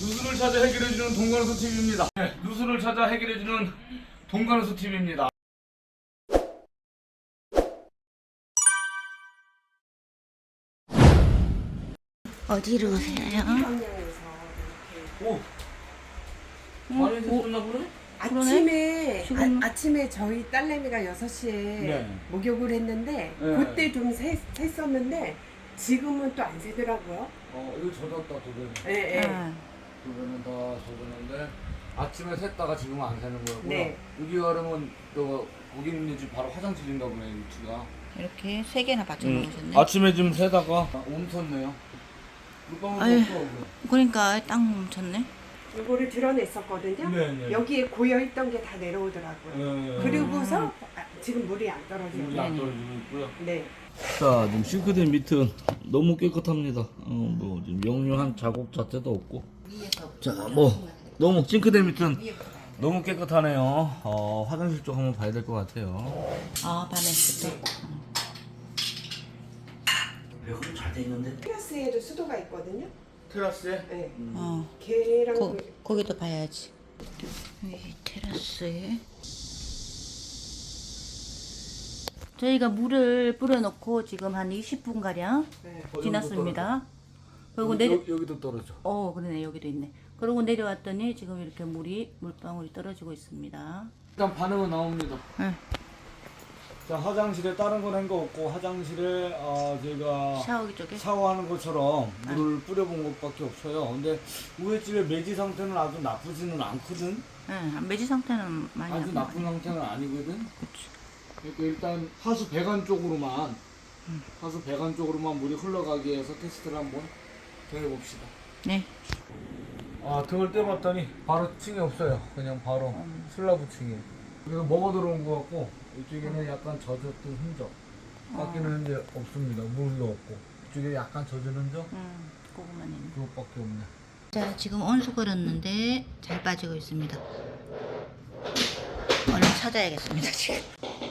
누수를 찾아 해결해주는 동관수 TV입니다. 네, 누수를 찾아 해결해주는 동관수 TV입니다. 어디로 오세요? 오, 많이 해줬나 보네? 아침에 지금- 아, 아침에 저희 딸내미가 6시에 네. 목욕을 했는데 네. 그때 좀 샜, 샜었는데 지금은 또 안 새더라고요. 어, 이거 젖었다 두 배는. 예, 예. 아, 두 배는 다 젖었는데 아침에 샜다가 지금은 안 새는 거고요. 네. 여기 가려면 또 고객님 집 바로 화장실인가 보네 위치가. 이렇게 세 개나 받쳐 음, 놓으셨네. 아침에 좀 옮쳤네요. 물방울 아유. 없어. 그러니까 땅 뭉쳤네. 이거를 드러냈었거든요. 네, 네. 여기에 고여있던 게 다 내려오더라고요. 네. 그리고서 아, 지금 물이 안 떨어져요. 물이 안 떨어지고 있고요. 네. 자, 지금 싱크대 밑은 너무 깨끗합니다. 어, 뭐 지금 역류한 자국 자체도 없고. 자, 뭐 너무 싱크대 밑은 너무 깨끗하네요. 어, 화장실 쪽 한번 봐야 될 것 같아요. 아, 밤에 있을 때. 배관이 잘돼 있는데? 테라스에도 수도가 있거든요. 테라스에? 네. 어, 걔랑 거, 그- 거기도 봐야지. 여기 테라스에. 저희가 물을 뿌려놓고 지금 한 20분 가량 네. 지났습니다. 그리고 여기, 내려, 여- 여기 도 떨어져. 어, 그러네 여기도 있네. 그러고 내려왔더니 지금 이렇게 물이 물방울이 떨어지고 있습니다. 일단 반응은 나옵니다. 응. 자, 화장실에 다른 건 한 거 없고 화장실에 어, 저희가 샤워기 쪽에. 샤워하는 것처럼 물을 뿌려본 것밖에 없어요. 근데 우회 집의 매지 상태는 아주 나쁘지는 않거든. 응, 매지 상태는 많이 아주 안 나쁜 상태는 아니거든. 그러니까 일단 하수 배관 쪽으로만 하수 배관 쪽으로만 물이 흘러가기 위해서 테스트를 한번 더 해봅시다. 네. 아 등을 떼봤더니 바로 층이 없어요. 그냥 바로 슬라브 층이. 그래서 먹어 들어온 것 같고 이쪽에는 약간 젖었던 흔적. 밖에는 이제 없습니다. 물도 없고 이쪽에 약간 젖은 흔적 음, 그거만 있네. 그것밖에 없네. 자, 지금 온수 걸었는데 잘 빠지고 있습니다. 얼른 찾아야겠습니다, 지금.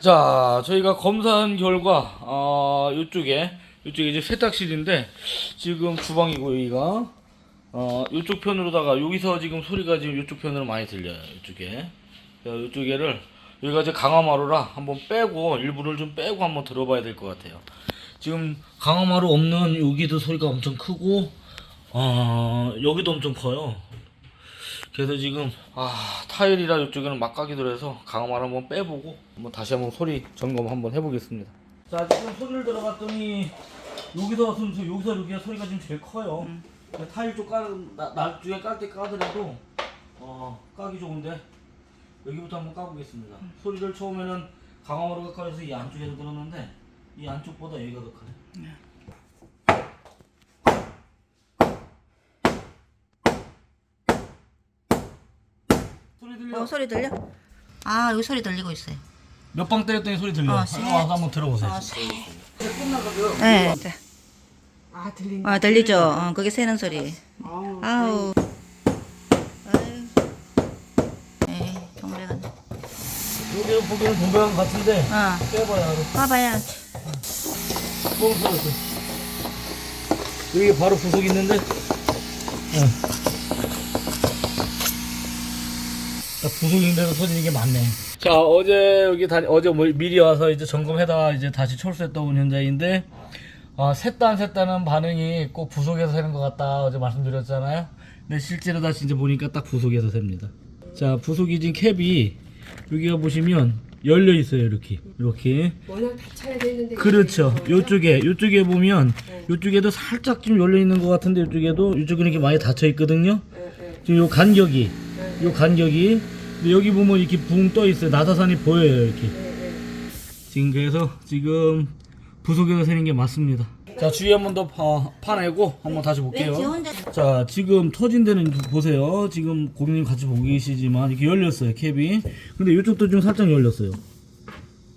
자, 저희가 검사한 결과, 어, 요쪽에, 요쪽에 이제 세탁실인데, 지금 주방이고, 여기가, 어, 요쪽 편으로다가, 여기서 지금 소리가 지금 요쪽 편으로 많이 들려요, 요쪽에. 자, 요쪽에를, 여기가 이제 강화마루라 한번 빼고, 일부를 좀 빼고 한번 들어봐야 될 것 같아요. 지금 강화마루 없는 여기도 소리가 엄청 크고, 어, 여기도 엄청 커요. 그래서 지금 아 타일이라 이쪽에는 막가기도 해서 강화말 한번 빼보고 한번 다시 한번 소리 점검 한번 해보겠습니다. 자 지금 소리를 들어봤더니 여기서 소리 여기서 여기가 소리가 지금 제일 커요. 근데 타일 쪽 깔, 나, 나중에 깔 때 까더라도 어 까기 좋은데 여기부터 한번 까보겠습니다. 소리를 처음에는 강화마루가 깔려서 이 안쪽에서 들었는데 이 안쪽보다 여기가 더 커요. 소 리 들려? 어, 소리 들려? 아, 여기 소리 들리고 있어요. 몇 방 때렸더니 소리 들려. 어, 어, 세. 와서 한번 들어보세요. 아, 새. 네. 자, 아 들린다. 아, 들리죠? 어, 그게 새는 소리. 아우. 에이, 동백아. 여기 보기에는 동백한 같은데 어, 빼봐야 알아. 봐봐야. 너무 떨었어. 여기 바로 부속 있는데. 응. 부속인데도 터지는 게 많네. 자 어제 여기 다 어제 뭐 미리 와서 이제 점검해다가 이제 다시 철수했다 온 현장인데 아 샜다 샜다는 반응이 꼭 부속에서 새는 것 같다 어제 말씀드렸잖아요. 근데 실제로 다시 이제 보니까 딱 부속에서 셉니다. 자 부속이 지금 캡이 여기가 보시면 열려 있어요 이렇게 이렇게 워낙 다 차야 되는데. 그렇죠. 요쪽에 요쪽에 보면 요쪽에도 살짝 좀 열려 있는 것 같은데 요쪽에도 요쪽은 이렇게 많이 닫혀 있거든요. 예, 예. 지금 요 간격이 요 간격이 근데 여기 보면 이렇게 붕 떠 있어요. 나사산이 보여요 이렇게. 지금 그래서 지금 부속에서 새는 게 맞습니다. 자 주위 한 번 더 파내고 한번 다시 지 볼게요. 혼자 자 지금 터진 데는 보세요. 지금 고객님 같이 보고 계시지만 이렇게 열렸어요 캡이. 근데 이쪽도 좀 살짝 열렸어요.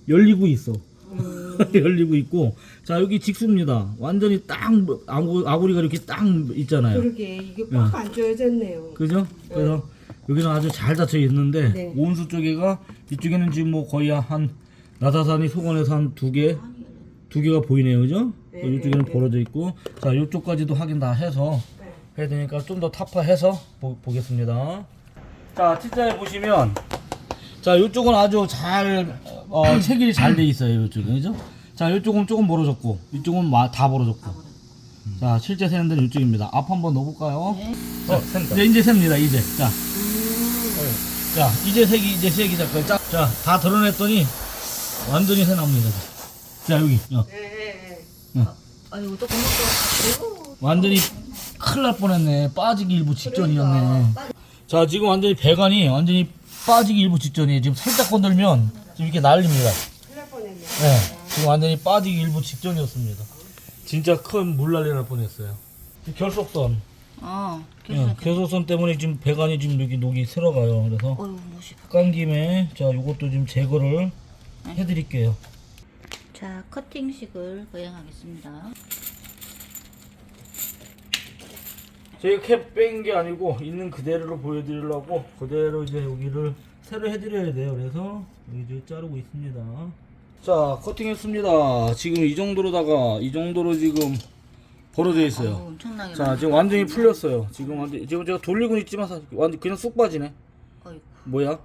열리고 있어. 열리고 있고 자 여기 직수입니다. 완전히 딱 아구, 아구리가 이렇게 딱 있잖아요. 그러게 이게 꽉안 조여졌네요. 그죠? 그래서 여기는 아주 잘 닫혀 있는데 네. 온수 쪽에가 이쪽에는 지금 뭐 거의 한 나사산이 속원에서 한 두 개, 두 개가 보이네요, 그죠? 네, 이쪽에는 네, 벌어져 있고 자 이쪽까지도 확인 다 해서 네. 해야 되니까 좀 더 타파해서 보, 보겠습니다. 자 T자에 보시면 자 이쪽은 아주 잘 어, 체결이 잘 돼 있어요, 이쪽은 그죠? 자 이쪽은 조금 벌어졌고 이쪽은 마- 다 벌어졌고 자 실제 세는 데는 이쪽입니다. 앞 한번 넣어볼까요? 네. 어, 이제 이제 셉니다 이제 자, 자 이제 색이 이제 색이 잡고 자다 드러냈더니 완전히 새 납니다. 자 여기 어, 네, 네, 네. 아이고 또 고맙고. 완전히 큰일 날 뻔했네 빠지기 일부 직전이었네. 자 지금 완전히 배관이 완전히 빠지기 일부 직전이에요. 지금 살짝 건들면 지금 이렇게 난립니다. 큰일 날 뻔했네. 네, 지금 완전히 빠지기 일부 직전이었습니다. 진짜 큰 물난리 날 뻔했어요. 결속선, 어. 예, 괜찮아. 결속선 때문에 지금 배관이 지금 여기 녹이 새어가요. 그래서 무시. 깐 김에 자 요것도 지금 제거를 해드릴게요. 자 커팅식을 거행하겠습니다. 저희가 캡뺀 게 아니고 있는 그대로 보여드리려고 그대로 이제 여기를 새로 해드려야 돼요. 그래서 여기 이제 자르고 있습니다. 자 커팅했습니다. 지금 이 정도로다가 이 정도로 지금 벌어져 있어요. 어우, 엄청나게. 자 많이 지금 완전히 풀렸어요. 지금 완전 지금 제가 돌리고 있지만 사실 완전 그냥 쑥 빠지네. 어이구. 뭐야?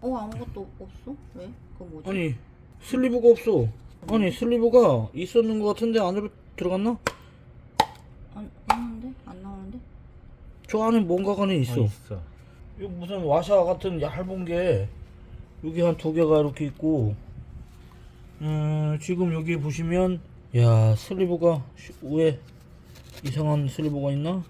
어 아무것도 없어? 왜? 그거 뭐지? 아니 슬리브가 없어. 아니 슬리브가 있었는 것 같은데 안으로 들어갔나? 안 나오는데? 안 나오는데? 저 안에 뭔가가 는 있어. 있어. 이거 무슨 와샤 같은 얇은 게 여기 한 두 개가 이렇게 있고 음, 지금 여기 보시면 야 슬리브가 슈- 왜 이상한 슬리브가 있나?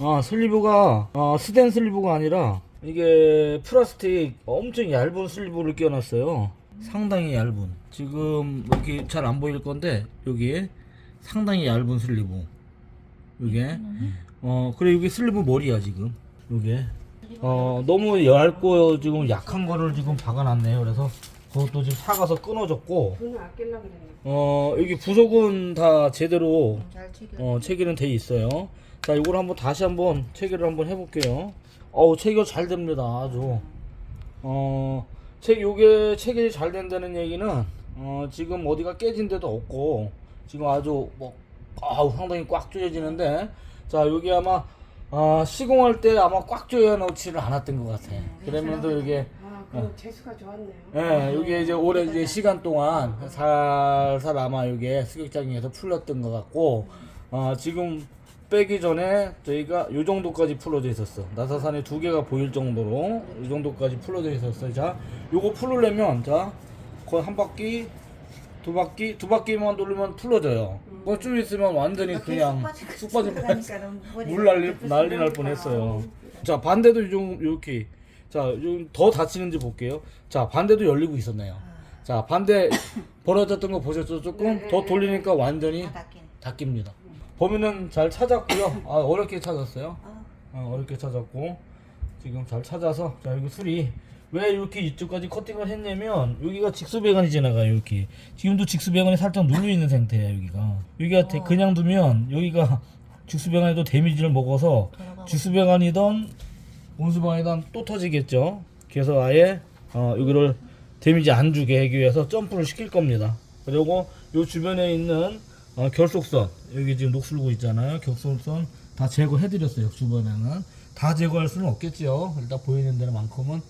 아 슬리브가 아, 스텐 슬리브가 아니라 이게 플라스틱 엄청 얇은 슬리브를 끼워놨어요. 상당히 얇은. 지금 여기 잘안 보일 건데 여기에 상당히 얇은 슬리브 이게. 어 그래 이게 슬리브 머리야 지금. 이게. 어 너무 얇고 지금 약한 거를 지금 박아놨네요. 그래서 그것도 지금 사가서 끊어졌고. 돈을 아끼려고 그랬네. 어 여기 부속은 다 제대로 잘. 어 체결은 돼 있어요. 자 이걸 한번 다시 한번 체결을 한번 해볼게요. 어우 체결 잘 됩니다 아주. 어 체, 요게 체결이 잘 된다는 얘기는 어 지금 어디가 깨진 데도 없고 지금 아주 뭐 아우 상당히 꽉 조여지는데. 자 여기 아마 아 시공할 때 아마 꽉 조여 놓지를 않았던 것 같아 그러면서 이게 아, 그럼 재수가 좋았네요. 예, 이게 이제 오래 이제 시간 동안 살살 아마 이게 수격장에서 풀렸던 것 같고, 어, 지금 빼기 전에 저희가 요 정도까지 풀어져 있었어. 나사산에 두 개가 보일 정도로 이 정도까지 풀어져 있었어요. 자, 요거 풀으려면 자, 거의 한 바퀴, 두 바퀴, 두 바퀴만 돌리면 풀어져요. 뭐좀 있으면 완전히 그냥 쑥 빠질 뻔. 물 난리 난리 날 뻔했어요. 자 반대도 좀 이렇게 자좀더 닫히는지 볼게요. 자 반대도 열리고 있었네요. 자 반대 벌어졌던 거 보셨죠? 조금 더 돌리니까 완전히 다 닦인. 닫힙니다. 범인은 잘 찾았고요. 아 어렵게 찾았어요. 어, 어렵게 찾았고 지금 잘 찾아서 자 여기 술이 왜 이렇게 이쪽까지 커팅을 했냐면 여기가 직수배관이 지나가요 이렇게. 지금도 직수배관이 살짝 눌려 있는 상태예요 여기가. 여기가 대- 그냥 두면 여기가 직수배관에도 데미지를 먹어서 직수배관이던 온수방이든 또 터지겠죠? 그래서 아예 어, 여기를 데미지 안 주게 하기 위해서 점프를 시킬 겁니다. 그리고 요 주변에 있는 어, 결속선 여기 지금 녹슬고 있잖아요. 결속선 다 제거해 드렸어요 주변에는. 다 제거할 수는 없겠죠 일단 보이는 데만큼은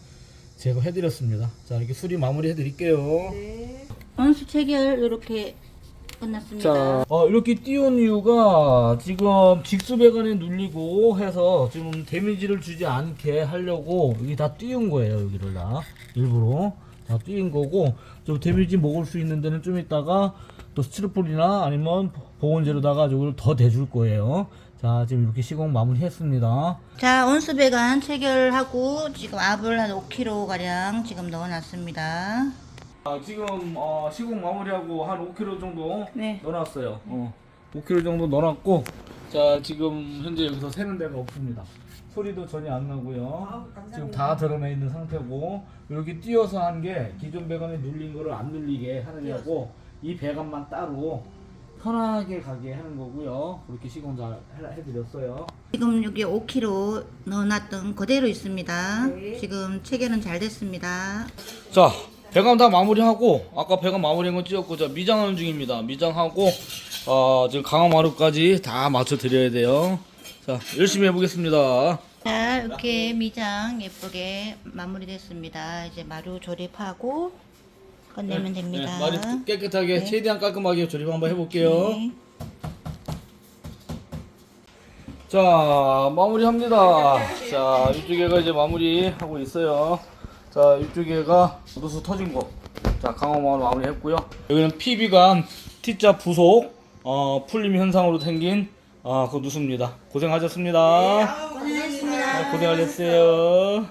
제거해 드렸습니다 자 이렇게 수리 마무리 해 드릴게요 네. 원수 체결 이렇게 끝났습니다. 자, 어, 이렇게 띄운 이유가 지금 직수 배관에 눌리고 해서 지금 데미지를 주지 않게 하려고 여기 다 띄운 거예요. 여기를 다 일부러 다 띄운 거고 좀 데미지 먹을 수 있는 데는 좀 이따가 또 스티로폴이나 아니면 보온재로다가 이걸 더 대줄 거예요. 자, 지금 이렇게 시공 마무리했습니다. 자, 온수 배관 체결하고 지금 압을 한 5kg 가량 지금 넣어놨습니다. 아, 지금 어, 시공 마무리하고 한 5kg 정도 네. 넣어놨어요. 어, 5kg 정도 넣어놨고, 자 지금 현재 여기서 새는 데가 없습니다. 소리도 전혀 안 나고요. 지금 다 드러나 있는 상태고 여기 띄어서 한 게 기존 배관에 눌린 거를 안 눌리게 하느냐고 이 배관만 따로 편하게 가게 하는 거고요. 그렇게 시공 잘 해- 해드렸어요. 지금 여기 5kg 넣어놨던 그대로 있습니다. 네. 지금 체결은 잘 됐습니다. 자, 배관 다 마무리하고 아까 배관 마무리한 거 찍었고 자 미장하는 중입니다. 미장하고 어, 지금 강화마루까지 다 맞춰 드려야 돼요. 자, 열심히 해보겠습니다. 자, 이렇게 미장 예쁘게 마무리됐습니다. 이제 마루 조립하고 끝내면 됩니다. 네, 마루 깨끗하게 네. 최대한 깔끔하게 조립 한번 해볼게요. 네. 자, 마무리합니다. 자, 이쪽에가 이제 마무리하고 있어요. 자, 이쪽에가 누수 터진 거. 자, 강화마루 마무리했고요. 여기는 PB관 T자 부속 어, 풀림 현상으로 생긴 어, 그 누수입니다. 고생하셨습니다. 고생하셨습니다. 네, 고생하셨어요.